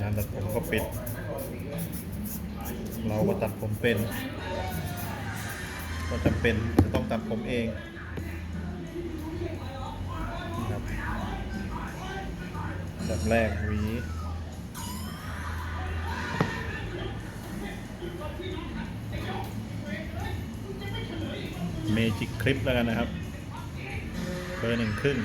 งานตัดผมก็ปิด เราก็ตัดผมเป็น ก็จำเป็นจะต้องตัดผมเองนะครับบแรกวีเมจิกคลิปแล้วกันนะครับเบอร์หนึ่งครึ่ง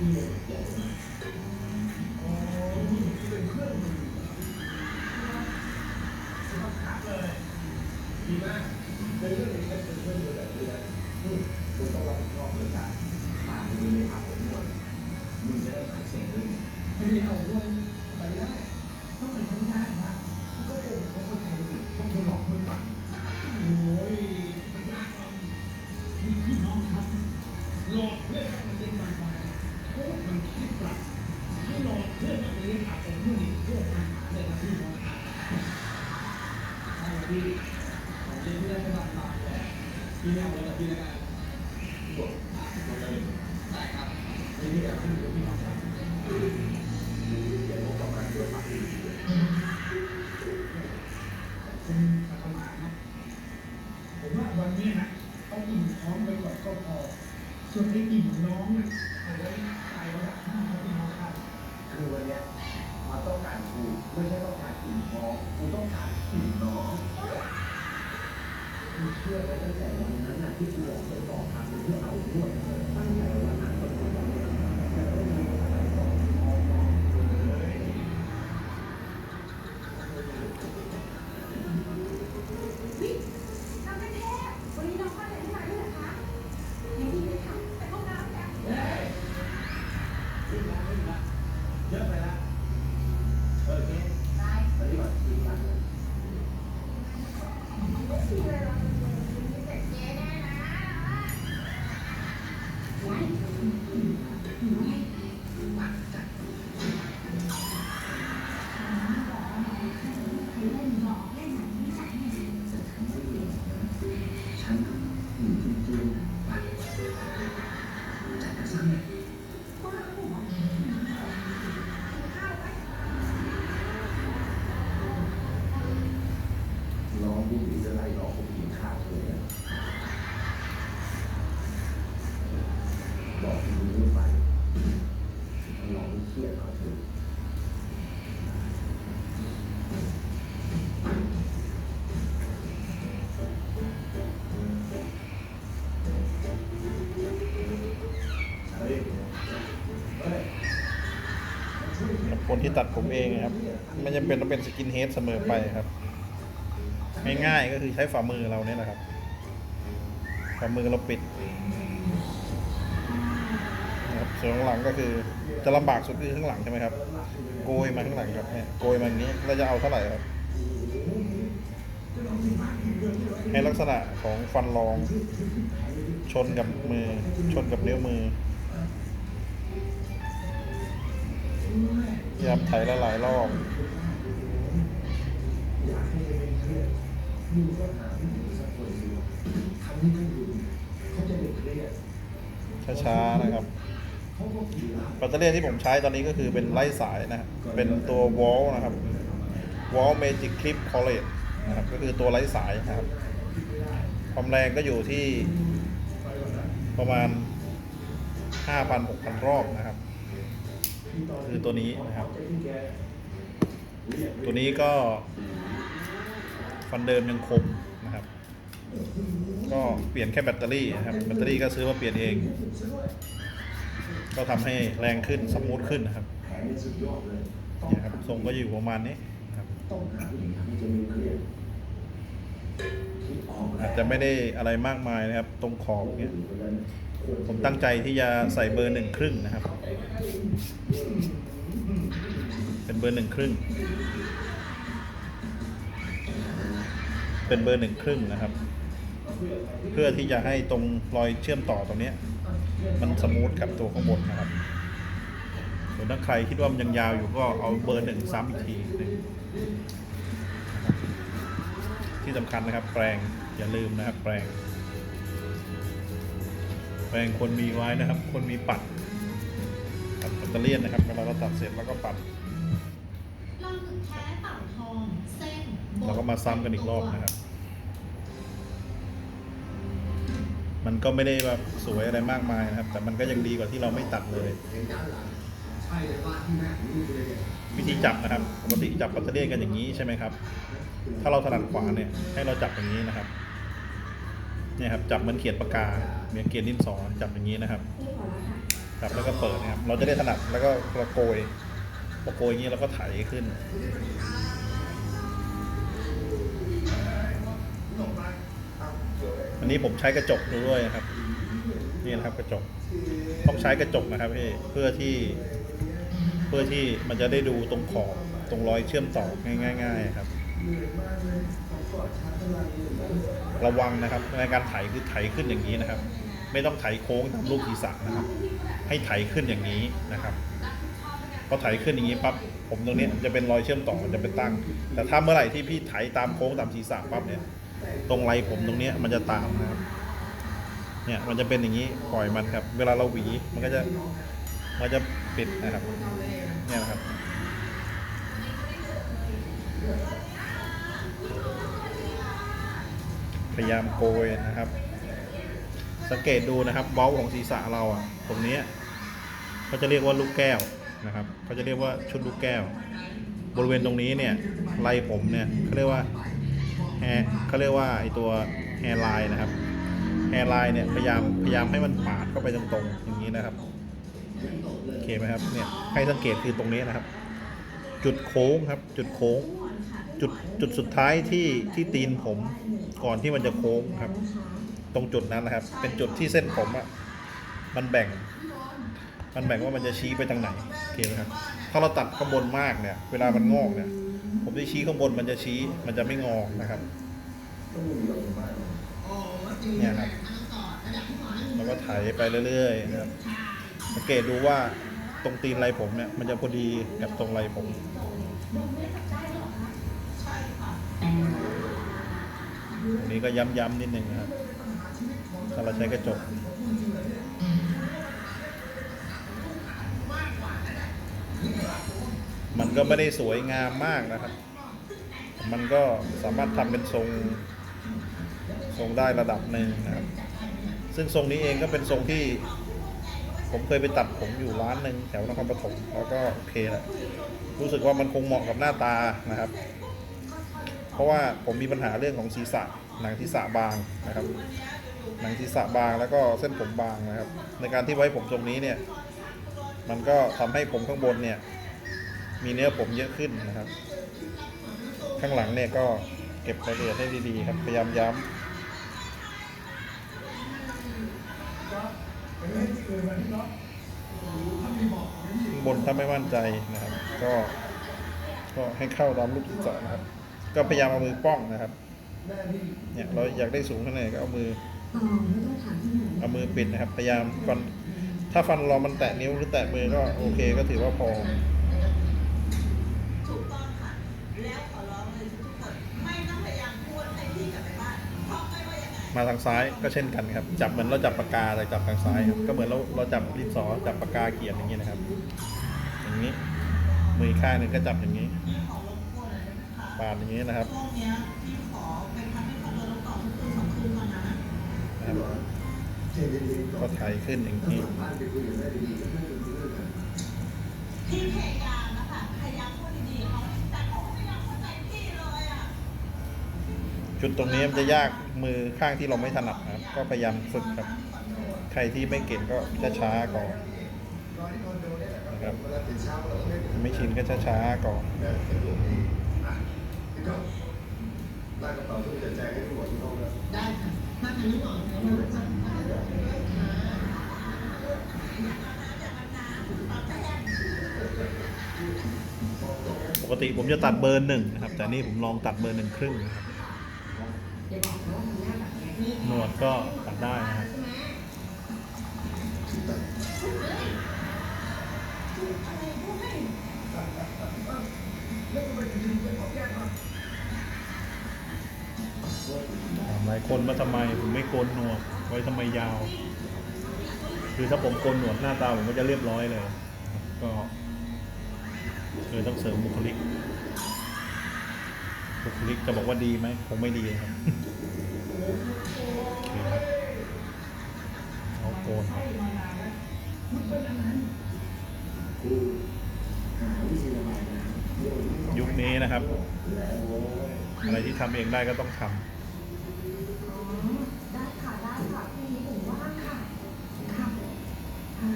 ดีมาก ที่ผมก็ที่นี่ เชื่อไปตั้งแต่วันนั้นที่กูบอกเปต่อทางเพื่อเอาด้วยตั้งแต่วัน หนูให้ นองเครียดเขาถอคนที่ตัดผมเองนะครับ ไม่จำเป็นต้องเป็นสกินเฮดเสมอไปครับ ง่ายๆก็คือใช้ฝ่ามือเราเนี่ยแหละครับ ฝ่ามือเราปิดนะครับส่วนข้างหลังก็คือ จะลำบากสุดคือข้างหลังใช่ไหมครับ โกยมาข้างหลังครับเนี่ยโกยมาอย่างนี้เราจะเอาเท่าไหร่ครับ ให้ลักษณะของฟันรอง ชนกับมือ ชนกับนิ้วมือพยายามไถละหลายรอบอยากก็หาผู้หญิงสักคนดูทำให้เขาดูเขาจะไม่เครียดช้าๆนะครับ แบตเตอรี่ที่ผมใช้ตอนนี้ก็คือเป็นไร้สายนะครับเป็นตัววอลนะครับวอลเมจิกคลิปคอลเลตนะครับก็คือตัวไร้สายนะครับ ความแรงก็อยู่ที่ประมาณ 5,000-6,000 รอบนะครับ คือตัวนี้นะครับ ตัวนี้ก็ฟันเดิมยังคมนะครับ ก็เปลี่ยนแค่แบตเตอรี่นะครับ แบตเตอรี่ก็ซื้อมาเปลี่ยนเอง ก็ทำให้แรงขึ้นสมูทขึ้นนะครับแผนนี่สุดยอดเลยเนี่ยครับทรงก็อยู่ประมาณนี้ครับต้องหาผู้หญิงจะม่เครียดคิดออกแอาจะไม่ได้อะไรมากมายนะครับ ตรงขอบเนี่ยผมตั้งใจที่จะใส่เบอร์หนึ่งครึ่งนะครับ เป็นเบอร์หนึ่งครึ่ง เป็นเบอร์หนึ่งครึ่งนะครับ เพื่อที่จะให้ตรงรอยเชื่อมต่อตรงเนี้ย มันสมูทกับตัวข้างบนนะครับส่วนถ้าใครคิดว่ามันยังยาวอยู่ก็เอาเบอร์หนึ่งซ้ำอีกทีหนึ่งนะครับที่สำคัญนะครับ แปรงอย่าลืมนะครับ แปรงแปรงคนมีไว้นะครับคนมีปัดปัดแบตเตอรี่ยนนะครับเวลาเราตัดเสร็จแล้วก็ปัดลองถึงแท้เต่าทองเส้นเราก็มาซ้ำกันอีกรอบนะครับ มันก็ไม่ได้แบบสวยอะไรมากมายนะครับ แต่มันก็ยังดีกว่าที่เราไม่ตัดเลย วิธีจับนะครับปกติจับปัตเตอร์เลียนกันอย่างนี้ใช่ไหมครับ ถ้าเราถนัดขวาเนี่ย ให้เราจับอย่างนี้นะครับเนี่ยครับจับเหมือนเขียนปากกาเหมือนเขียนดินสอจับอย่างนี้นะครับ จับแล้วก็เปิดนะครับ เราจะได้ถนัดแล้วก็ประโกยประโกยอย่างนี้แล้วก็ไถขึ้น นี้ผมใช้กระจกดูด้วยนะครับ นี่นะครับกระจกต้องใช้กระจกนะครับพี่เพื่อที่ เพื่อที่มันจะได้ดูตรงขอบตรงรอยเชื่อมต่อง่าย ๆ ครับ ระวังนะครับในการไถคือไถขึ้นอย่างนี้นะครับ ไม่ต้องไถโค้งตามรูปศีรษะนะครับ ให้ไถขึ้นอย่างนี้นะครับพอไถขึ้นอย่างนี้ปั๊บผมตรงนี้จะเป็นรอยเชื่อมต่อมันจะเป็นตั้ง แต่ถ้าเมื่อไหร่ที่พี่ไถตามโค้งตามศีรษะปั๊บเนี่ย ตรงไรผมตรงเนี้ยมันจะตามนะครับ เนี่ยมันจะเป็นอย่างนี้ปล่อยมันครับ เวลาเราหวีมันก็จะมันจะปิดนะครับ เนี่ยนะครับพยายามโกยนะครับ สังเกตดูนะครับเบ้าของศีรษะเราอะ ตรงนี้เขาจะเรียกว่าลูกแก้วนะครับเขาจะเรียกว่าชุดลูกแก้ว บริเวณตรงนี้เนี่ยไรผมเนี่ยเขาเรียกว่า แฮเขาเรียกว่าไอตัวแฮร์ไลน์นะครับแฮร์ไลน์เนี่ยพยายามพยายามให้มันปาดเข้าไปตรงๆอย่างนี้นะครับโอเคไหมครับเนี่ยให้สังเกตคือตรงนี้นะครับ จุดโค้งครับจุดโค้งจุดจุดสุดท้ายที่ที่ตีนผมก่อนที่มันจะโค้งครับ ตรงจุดนั้นนะครับ เป็นจุดที่เส้นผมอะมันแบ่ง มันแบ่งว่ามันจะชี้ไปทางไหนโอเคไหมครับถ้าเราตัดข้างบนมากเนี่ย เวลามันงอกเนี่ย ผมที่ชี้ข้างบนมันจะชี้มันจะไม่งอกนะครับเนี่ยครับแล้วก็ไถไปเรื่อยๆนะครับสังเกตดูว่าตรงตีนไรผมเนี่ยมันจะพอดีกับตรงไรผมอันนี้ก็ย้ำๆนิดนึงนะครับถ้าเราใช้กระจก มันก็ไม่ได้สวยงามมากนะครับ มันก็สามารถทำเป็นทรงทรงได้ระดับหนึ่งนะครับ ซึ่งทรงนี้เองก็เป็นทรงที่ ผมเคยไปตัดผมอยู่ร้านหนึ่งแถวนครปฐมแล้วก็โอเคแหละรู้สึกว่ามันคงเหมาะกับหน้าตานะครับ เพราะว่าผมมีปัญหาเรื่องของศีรษะหนังศีรษะบางนะครับ หนังศีรษะบางแล้วก็เส้นผมบางนะครับ ในการที่ไว้ผมทรงนี้เนี่ย มันก็ทำให้ผมข้างบนเนี่ย มีเนื้อผมเยอะขึ้นนะครับ ข้างหลังเนี่ยก็เก็บรายละเอียดให้ดีๆครับ พยายามย้ำข้างบนถ้าไม่มั่นใจนะครับ ก็ก็ให้เข้าตามลูกศรนะครับ ก็พยายามเอามือป้องนะครับเนี่ยเราอยากได้สูงเท่าไหร่ก็เอามือเอามือปิดนะครับ พยายามฟันถ้าฟันเรามันแตะนิ้วหรือแตะมือก็โอเคก็ถือว่าพอ มาทางซ้ายก็เช่นกันครับ จับเหมือนเราจับปากกาแต่จับทางซ้ายครับก็เหมือนเราเราจับดินสอจับปากกาเขียนอย่างนี้นะครับ อย่างนี้มือข้างหนึ่งก็จับอย่างนี้ขอรบกวนเลยนะคะปาดอย่างนี้นะครับพวกเนี้ยพี่ขอเป็น จุดตรงนี้มันจะยากมือข้างที่เราไม่ถนัดครับ ก็พยายามฝึกครับ ใครที่ไม่เก่งก็ช้าๆก่อนนะครับไม่ชินก็ช้าๆก่อนลากกระเป๋าทุกอย่างแจกให้ทุกคนที่ห้องแล้วได้ค่ะถ้าทางนี้ก่อนทางนี้ก่อนถ้าทางนี้ก่อนปกติผมจะตัดเบอร์หนึ่งนะครับ แต่นี่ผมลองตัดเบอร์หนึ่งครึ่งนะครับ หนวดก็ตัดได้นะครับหมถามหลายคนว่าทำไมผมไม่โกนหนวดไว้ทำไมยาว คือถ้าผมโกนหนวดหน้าตาผมก็จะเรียบร้อยเลย ก็เลยต้องเสริมบุคลิกบุคลิกจะบอกว่าดีไหมคงไม่ดีครับ โอเคครับเอาโกนครับคือหาวิธีระบายน้ำโดยไม่ต้องยุคนี้นะครับโอ้ยอะไรที่ทำเองได้ก็ต้องทำอ๋อได้ค่ะได้ค่ะพรุ่งนี้ผมว่างค่ะค่ะอ่า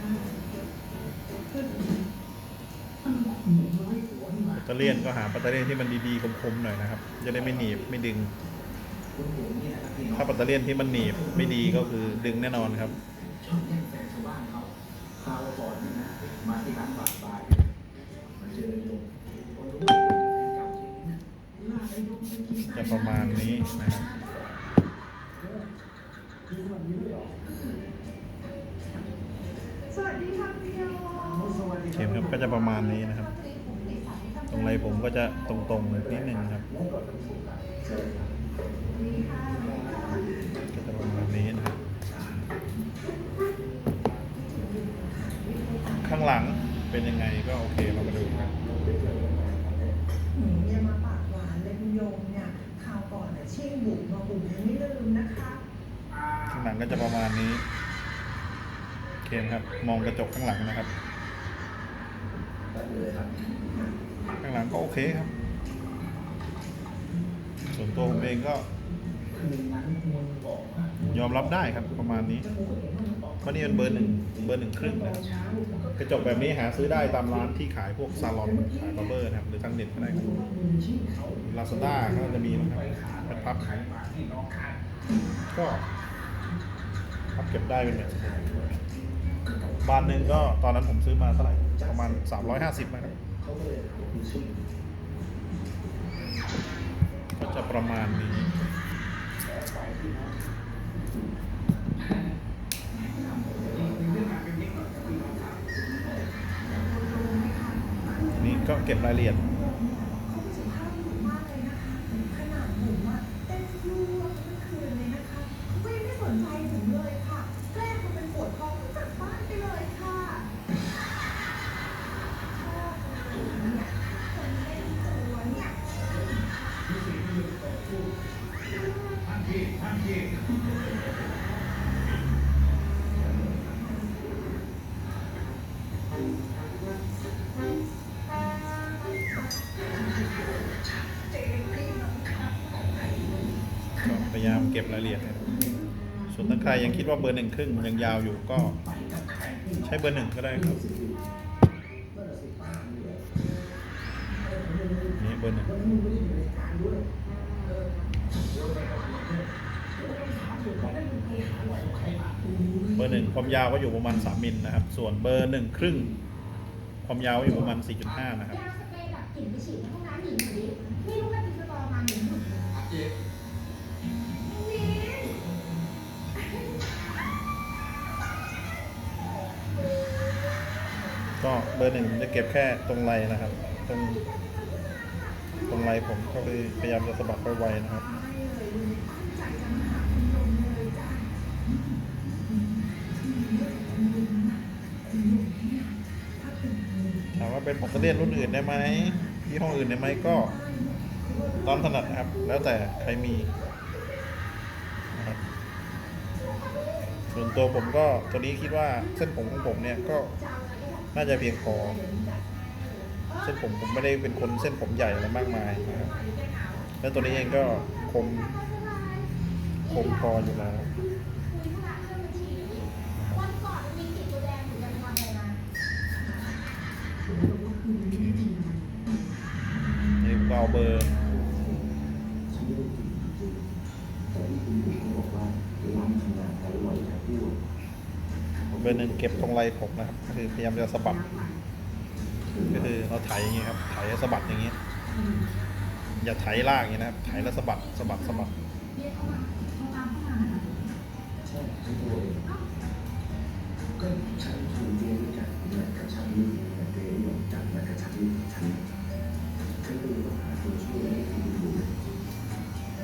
ปัตเตอร์เลียนก็หาปัตเตอร์เลียนที่มันดีๆคมๆหน่อยนะครับ จะได้ไม่หนีบไม่ดึง ถ้าปัตเตอร์เลียนที่มันหนีบไม่ดีก็คือดึงแน่นอนครับชอบแย่งแฟนชาวบ้านเขาคราวก่อนนี่นะมาที่ร้านบาดบายมาเจอโยมคนรู้ว่าเป็นเก่าจริงนะลากไอ้โยมไปกินจะประมาณนี้นะครับกินวันนี้ไม่หรอกสวัสดีค่ะพี่โยสวัสดีคเข็มรัครับก็จะประมาณนี้นะครับ ตรงไรผมก็จะตรงๆนิดนึงครับแล้วก็ต้องถูกครับเชิญครับ ก็จะประมาณนี้นะครับข้างหลังเป็นยังไงก็โอเคเรามาดูกันหืมอย่ามาปากหวานเลยคุณโยมเนี่ยคราวก่อนน่ะเช่งบุกมาบุกยังไม่ลืมนะคะข้างหลังก็จะประมาณนี้โอเคครับ มองกระจกข้างหลังนะครับ ข้างหลังก็โอเคครับ ตัวผมเองก็ยอมรับได้ครับประมาณนี้เพราะนี่เป็นเบอร์หนึ่งเบอร์หนึ่งครึ่งนะกระจกแบบนี้หาซื้อได้ตามร้านที่ขายพวกซาลอนขายบาร์เบอร์นะครับหรือทางเน็ตก็ได้ครับลาซาด้าก็จะมีนะครับเป็นพับก็พับเก็บได้เป็นแบบบานหนึ่งก็ตอนนั้นผมซื้อมาเท่าไหร่ประมาณ 350นะครับเขาก็เลยถามคุณชื่อ ก็จะประมาณนี้ นี่ก็เก็บรายละเอียด เก็บรายละเอียดนะส่วนถ้าใครยังคิดว่าเบอร์หนึ่งครึ่งยังยาวอยู่ก็ใช้เบอร์หนึ่งก็ได้ครับนี่เบอร์หนึ่งเบอร์หนึ่งความยาวก็อยู่ประมาณ 3มิลนะครับ ส่วนเบอร์หนึ่งครึ่ง ความยาวก็อยู่ประมาณ 4.5 นะครับ ก็เบอร์หนึ่งผมจะเก็บแค่ตรงไรนะครับ ตรงตรงไรผมก็เลยพยายามจะสะบัดไปไวนะครับถามว่าเป็นผมก็เรียนรุ่นอื่นได้ไหมยี่ห้องอื่นได้ไหมก็ ตามถนัดนะครับ แล้วแต่ใครมีส่วนตัวผมก็ตัวนี้คิดว่าเส้นผมของผมเนี่ยก็ น่าจะเพียงพอ เส้นผมผมไม่ได้เป็นคนเส้นผมใหญ่อะไรมากมายนะครับแล้วตัวนี้เองก็คมคมพออยู่แล้วคุยธุระเรื่องบัญชีวันก่อนมันมีติดตัวแดงอยู่กันวันเลยนะนี่ผมก็เอาเบอร์ ชีวิตจริงแต่ที่คุณผู้ชม เบอร์ หนึ่งเก็บตรงไรผมนะครับก็คือพยายามจะสะบัดก็คือเราไถอย่างงี้ครับไถแล้วสะบัดอย่างงี้ อย่าไถลากอย่างนี้นะครับไถแล้วสะบัดสะบัดสะบัดกเขามาเขาตามเข้ามานะคะใช่ทั้งตัวเลยกันถูกเรียนรู้จักแบกับฉันนี่แต่เรียนรู้จักแบบกับฉันนี่ฉันก็เลยต้องหาตัวช่วยให้คุณดู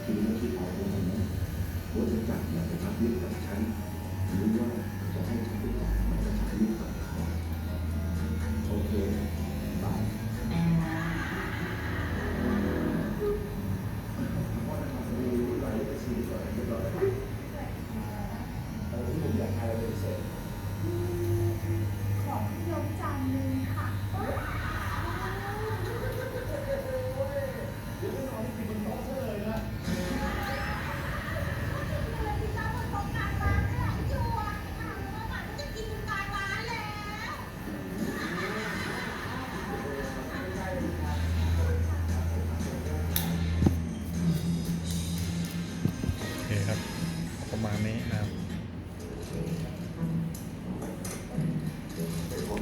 ทีนี้ที่ออกมาเนี่ยว่าจะจับแบบกับฉันนี่กับฉัน ของ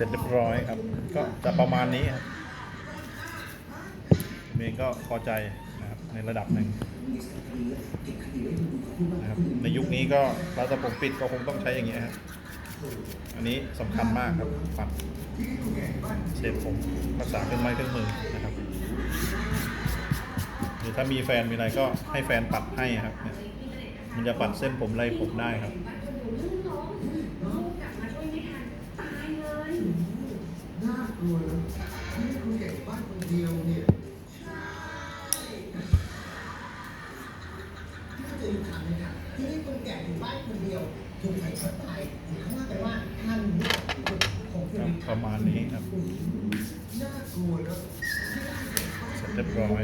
เสร็จเรียบร้อยครับ ก็จะประมาณนี้ครับผมเองก็พอใจนะครับในระดับหนึ่งนะครับในยุคนี้ก็ร้านตัดผมปิดก็คงต้องใช้อย่างเงี้ยครับอันนี้สำคัญมากครับปัดเศษผมรักษาเครื่องไม้เครื่องมือนะครับหรือถ้ามีแฟนมีอะไรก็ให้แฟนปัดให้ครับเนี่ยมันจะปัดเส้นผมไรผมได้ครับ งคุณประมาณนี้ครับน่ากลัวนะเสร็จเรียบร้อย